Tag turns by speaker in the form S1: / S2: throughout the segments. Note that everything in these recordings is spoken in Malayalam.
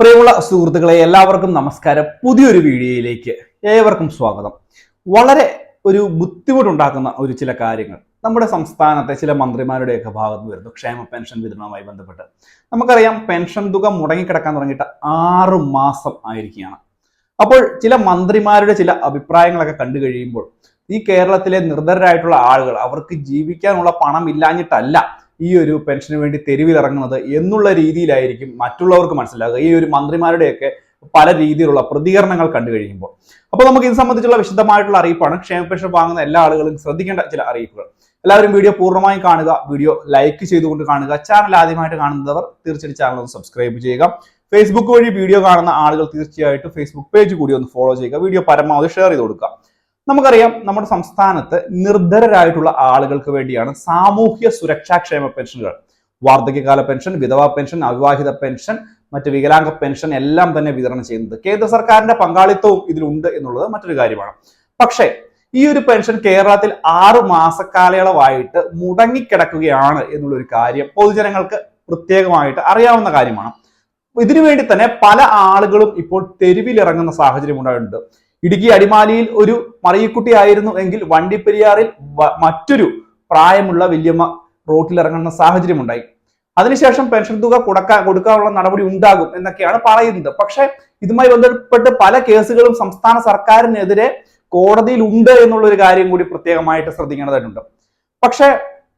S1: പ്രിയമുള്ള സുഹൃത്തുക്കളെ എല്ലാവർക്കും നമസ്കാരം. പുതിയൊരു വീഡിയോയിലേക്ക് ഏവർക്കും സ്വാഗതം. വളരെ ഒരു ബുദ്ധിമുട്ടുണ്ടാക്കുന്ന ഒരു ചില കാര്യങ്ങൾ നമ്മുടെ സംസ്ഥാനത്തെ ചില മന്ത്രിമാരുടെയൊക്കെ ഭാഗത്ത് വരുന്നു. ക്ഷേമ പെൻഷൻ വിതരണവുമായി ബന്ധപ്പെട്ട്. നമുക്കറിയാം പെൻഷൻ തുക മുടങ്ങിക്കിടക്കാൻ തുടങ്ങിയിട്ട് ആറ് മാസം ആയിരിക്കുകയാണ്. അപ്പോൾ ചില മന്ത്രിമാരുടെ ചില അഭിപ്രായങ്ങളൊക്കെ കണ്ടു കഴിയുമ്പോൾ ഈ കേരളത്തിലെ നിർധരരായിട്ടുള്ള ആളുകൾ അവർക്ക് ജീവിക്കാനുള്ള പണം ഇല്ലാഞ്ഞിട്ടല്ല ഈ ഒരു പെൻഷന് വേണ്ടി തെരുവിലിറങ്ങുന്നത് എന്നുള്ള രീതിയിലായിരിക്കും മറ്റുള്ളവർക്ക് മനസ്സിലാകുക. ഈ ഒരു മന്ത്രിമാരുടെയൊക്കെ പല രീതിയിലുള്ള പ്രതികരണങ്ങൾ കണ്ടു കഴിയുമ്പോൾ. അപ്പോൾ നമുക്ക് ഇത് സംബന്ധിച്ചുള്ള വിശദമായിട്ടുള്ള അറിയിപ്പാണ്. ക്ഷേമ പെൻഷൻ വാങ്ങുന്ന എല്ലാ ആളുകളും ശ്രദ്ധിക്കേണ്ട ചില അറിയിപ്പുകൾ. എല്ലാവരും വീഡിയോ പൂർണമായും കാണുക വീഡിയോ ലൈക്ക് ചെയ്തുകൊണ്ട് കാണുക. ചാനൽ ആദ്യമായിട്ട് കാണുന്നവർ തീർച്ചയായും ചാനൽ ഒന്ന് സബ്സ്ക്രൈബ് ചെയ്യുക. ഫേസ്ബുക്ക് വഴി വീഡിയോ കാണുന്ന ആളുകൾ തീർച്ചയായിട്ടും ഫേസ്ബുക്ക് പേജ് കൂടി ഒന്ന് ഫോളോ ചെയ്യുക. വീഡിയോ പരമാവധി ഷെയർ ചെയ്ത് കൊടുക്കുക. നമുക്കറിയാം നമ്മുടെ സംസ്ഥാനത്ത് നിർധരരായിട്ടുള്ള ആളുകൾക്ക് വേണ്ടിയാണ് സാമൂഹ്യ സുരക്ഷാ ക്ഷേമ പെൻഷനുകൾ. വാർദ്ധക്യകാല പെൻഷൻ വിധവാ പെൻഷൻ അവിവാഹിത പെൻഷൻ മറ്റ് വികലാംഗ പെൻഷൻ എല്ലാം തന്നെ വിതരണം ചെയ്യുന്നത് കേന്ദ്ര സർക്കാരിന്റെ പങ്കാളിത്തവും ഇതിലുണ്ട് എന്നുള്ളത് മറ്റൊരു കാര്യമാണ്. പക്ഷേ ഈ ഒരു പെൻഷൻ കേരളത്തിൽ ആറു മാസക്കാലയളവായിട്ട് മുടങ്ങിക്കിടക്കുകയാണ് എന്നുള്ള ഒരു കാര്യം പൊതുജനങ്ങൾക്ക് പ്രത്യേകമായിട്ട് അറിയാവുന്ന കാര്യമാണ്. ഇതിനു വേണ്ടി തന്നെ പല ആളുകളും ഇപ്പോൾ തെരുവിലിറങ്ങുന്ന സാഹചര്യം ഉണ്ടായിട്ടുണ്ട് ഇടുക്കി അടിമാലിയിൽ ഒരു മറിയക്കുട്ടി ആയിരുന്നു എങ്കിൽ വണ്ടിപ്പെരിയാറിൽ മറ്റൊരു പ്രായമുള്ള വല്യമ്മ റോട്ടിൽ ഇറങ്ങുന്ന സാഹചര്യം ഉണ്ടായി അതിനുശേഷം പെൻഷൻ തുക കൊടുക്കാൻ കൊടുക്കാനുള്ള നടപടി ഉണ്ടാകും എന്നൊക്കെയാണ് പറയുന്നത്. പക്ഷെ ഇതുമായി ബന്ധപ്പെട്ട് പല കേസുകളും സംസ്ഥാന സർക്കാരിനെതിരെ കോടതിയിൽ ഉണ്ട് എന്നുള്ള ഒരു കാര്യം കൂടി പ്രത്യേകമായിട്ട് ശ്രദ്ധിക്കേണ്ടതായിട്ടുണ്ട്. പക്ഷെ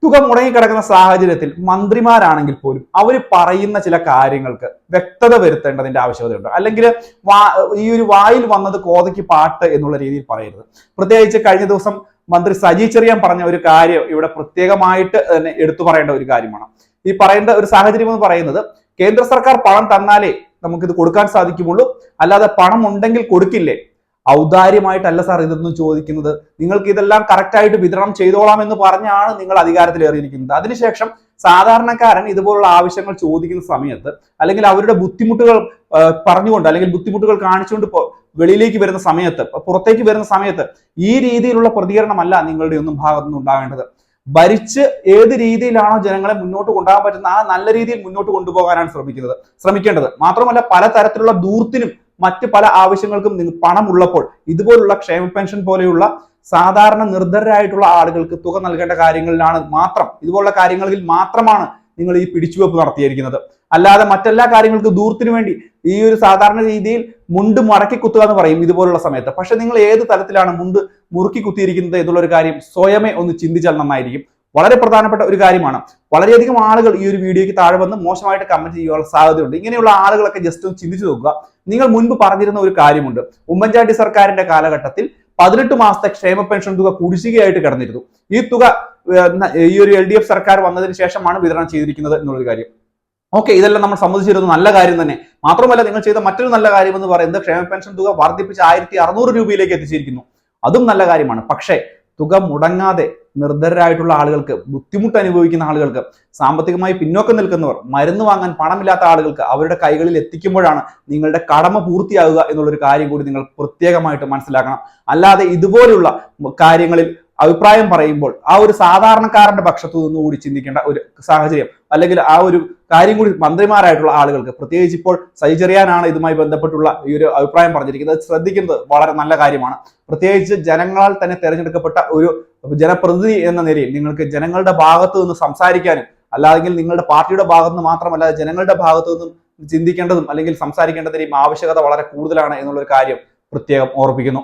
S1: തുക മുടങ്ങിക്കിടക്കുന്ന സാഹചര്യത്തിൽ മന്ത്രിമാരാണെങ്കിൽ പോലും അവർ പറയുന്ന ചില കാര്യങ്ങൾക്ക് വ്യക്തത വരുത്തേണ്ടതിന്റെ ആവശ്യകതയുണ്ട്. അല്ലെങ്കിൽ ഈ ഒരു വായിൽ വന്നത് കോതയ്ക്ക് പാട്ട് എന്നുള്ള രീതിയിൽ പറയരുത്. പ്രത്യേകിച്ച് കഴിഞ്ഞ ദിവസം മന്ത്രി സജി ചെറിയാൻ പറഞ്ഞ ഒരു കാര്യം ഇവിടെ പ്രത്യേകമായിട്ട് തന്നെ എടുത്തു പറയേണ്ട ഒരു കാര്യമാണ്. ഈ പറയേണ്ട ഒരു സാഹചര്യം എന്ന് പറയുന്നത് കേന്ദ്ര സർക്കാർ പണം തന്നാലേ നമുക്കിത് കൊടുക്കാൻ സാധിക്കുമുള്ളൂ. അല്ലാതെ പണം ഉണ്ടെങ്കിൽ കൊടുക്കില്ലേ? ഔദാര്യമായിട്ടല്ല സാർ ഇതൊന്നും ചോദിക്കുന്നത്. നിങ്ങൾക്ക് ഇതെല്ലാം കറക്റ്റായിട്ട് വിതരണം ചെയ്തോളാം എന്ന് പറഞ്ഞാണ് നിങ്ങൾ അധികാരത്തിലേറിയിരിക്കുന്നത് അതിനുശേഷം സാധാരണക്കാരൻ ഇതുപോലുള്ള ആവശ്യങ്ങൾ ചോദിക്കുന്ന സമയത്ത് അല്ലെങ്കിൽ അവരുടെ ബുദ്ധിമുട്ടുകൾ പറഞ്ഞുകൊണ്ട് അല്ലെങ്കിൽ ബുദ്ധിമുട്ടുകൾ കാണിച്ചുകൊണ്ട് വെളിയിലേക്ക് വരുന്ന സമയത്ത് പുറത്തേക്ക് വരുന്ന സമയത്ത് ഈ രീതിയിലുള്ള പ്രതികരണമല്ല നിങ്ങളുടെ ഒന്നും ഭാഗത്തുനിന്ന് ഉണ്ടാകേണ്ടത്. ഭരിച്ച് ഏത് രീതിയിലാണോ ജനങ്ങളെ മുന്നോട്ട് കൊണ്ടുപോകാൻ പറ്റുന്ന ആ നല്ല രീതിയിൽ മുന്നോട്ട് കൊണ്ടുപോകാനാണ് ശ്രമിക്കുന്നത്. ശ്രമിക്കേണ്ടത്. മാത്രമല്ല പലതരത്തിലുള്ള ദൂർത്തിനും മറ്റ് പല ആവശ്യങ്ങൾക്കും നിങ്ങൾ പണമുള്ളപ്പോൾ ഇതുപോലുള്ള ക്ഷേമ പെൻഷൻ പോലെയുള്ള സാധാരണ നിർധരരായിട്ടുള്ള ആളുകൾക്ക് തുക നൽകേണ്ട കാര്യങ്ങളിലാണ് മാത്രം ഇതുപോലുള്ള കാര്യങ്ങളിൽ മാത്രമാണ് നിങ്ങൾ ഈ പിടിച്ചുവെപ്പ് നടത്തിയിരിക്കുന്നത്. അല്ലാതെ മറ്റെല്ലാ കാര്യങ്ങൾക്കും ദൂരത്തിനു വേണ്ടി ഈ ഒരു സാധാരണ രീതിയിൽ മുണ്ട് മടക്കി കുത്തുക എന്ന് പറയും ഇതുപോലുള്ള സമയത്ത്. പക്ഷെ നിങ്ങൾ ഏത് തരത്തിലാണ് മുണ്ട് മുറുക്കി കുത്തിയിരിക്കുന്നത് എന്നുള്ള ഒരു കാര്യം സ്വയമേ ഒന്ന് ചിന്തിച്ചാൽ നന്നായിരിക്കും. വളരെ പ്രധാനപ്പെട്ട ഒരു കാര്യമാണ്. വളരെയധികം ആളുകൾ ഈ ഒരു വീഡിയോയ്ക്ക് താഴെ വന്ന് മോശമായിട്ട് കമന്റ് ചെയ്യാനുള്ള സാധ്യതയുണ്ട്. ഇങ്ങനെയുള്ള ആളുകളൊക്കെ ജസ്റ്റ് ഒന്ന് ചിന്തിച്ചു നോക്കുക. നിങ്ങൾ മുൻപ് പറഞ്ഞിരുന്ന ഒരു കാര്യമുണ്ട്. ഉമ്മൻചാണ്ടി സർക്കാരിന്റെ കാലഘട്ടത്തിൽ പതിനെട്ട് മാസത്തെ ക്ഷേമ പെൻഷൻ തുക കുടിശ്ശികയായിട്ട് കിടന്നിരുന്നു. ഈ തുക ഈ ഒരു എൽ ഡി എഫ് സർക്കാർ വന്നതിന് ശേഷമാണ് വിതരണം ചെയ്തിരിക്കുന്നത് എന്നുള്ളൊരു കാര്യം. ഓക്കെ ഇതെല്ലാം നമ്മൾ സംബന്ധിച്ചിരുന്നു നല്ല കാര്യം തന്നെ. മാത്രമല്ല നിങ്ങൾ ചെയ്ത മറ്റൊരു നല്ല കാര്യം എന്ന് പറയുന്നത് ക്ഷേമ പെൻഷൻ തുക വർദ്ധിപ്പിച്ച് ആയിരത്തി അറുന്നൂറ് രൂപയിലേക്ക് എത്തിച്ചിരിക്കുന്നു. അതും നല്ല കാര്യമാണ്. പക്ഷേ തുക മുടങ്ങാതെ നിർധരരായിട്ടുള്ള ആളുകൾക്ക് ബുദ്ധിമുട്ട് അനുഭവിക്കുന്ന ആളുകൾക്ക് സാമ്പത്തികമായി പിന്നോക്കം നിൽക്കുന്നവർ മരുന്ന് വാങ്ങാൻ പണമില്ലാത്ത ആളുകൾക്ക് അവരുടെ കൈകളിൽ എത്തിക്കുമ്പോഴാണ് നിങ്ങളുടെ കടമ പൂർത്തിയാകുക എന്നുള്ളൊരു കാര്യം കൂടി നിങ്ങൾ പ്രത്യേകമായിട്ട് മനസ്സിലാക്കണം. അല്ലാതെ ഇതുപോലുള്ള കാര്യങ്ങളിൽ അഭിപ്രായം പറയുമ്പോൾ ആ ഒരു സാധാരണക്കാരന്റെ പക്ഷത്തു നിന്ന് കൂടി ചിന്തിക്കേണ്ട ഒരു സാഹചര്യം അല്ലെങ്കിൽ ആ ഒരു കാര്യം കൂടി മന്ത്രിമാരായിട്ടുള്ള ആളുകൾക്ക് പ്രത്യേകിച്ച് ഇപ്പോൾ സൈചെറിയാനാണ് ഇതുമായി ബന്ധപ്പെട്ടുള്ള ഈ ഒരു അഭിപ്രായം പറഞ്ഞിരിക്കുന്നത്. ശ്രദ്ധിക്കുന്നത് വളരെ നല്ല കാര്യമാണ്. പ്രത്യേകിച്ച് ജനങ്ങളാൽ തന്നെ തെരഞ്ഞെടുക്കപ്പെട്ട ഒരു ജനപ്രതിനിധി എന്ന നിലയിൽ നിങ്ങൾക്ക് ജനങ്ങളുടെ ഭാഗത്തു നിന്ന് സംസാരിക്കാനും അല്ലാതെങ്കിൽ നിങ്ങളുടെ പാർട്ടിയുടെ ഭാഗത്ത് നിന്ന് മാത്രമല്ല ജനങ്ങളുടെ ഭാഗത്തു നിന്നും ചിന്തിക്കേണ്ടതും അല്ലെങ്കിൽ സംസാരിക്കേണ്ടതിന്റെയും ആവശ്യകത വളരെ കൂടുതലാണ് എന്നുള്ളൊരു കാര്യം പ്രത്യേകം ഓർപ്പിക്കുന്നു.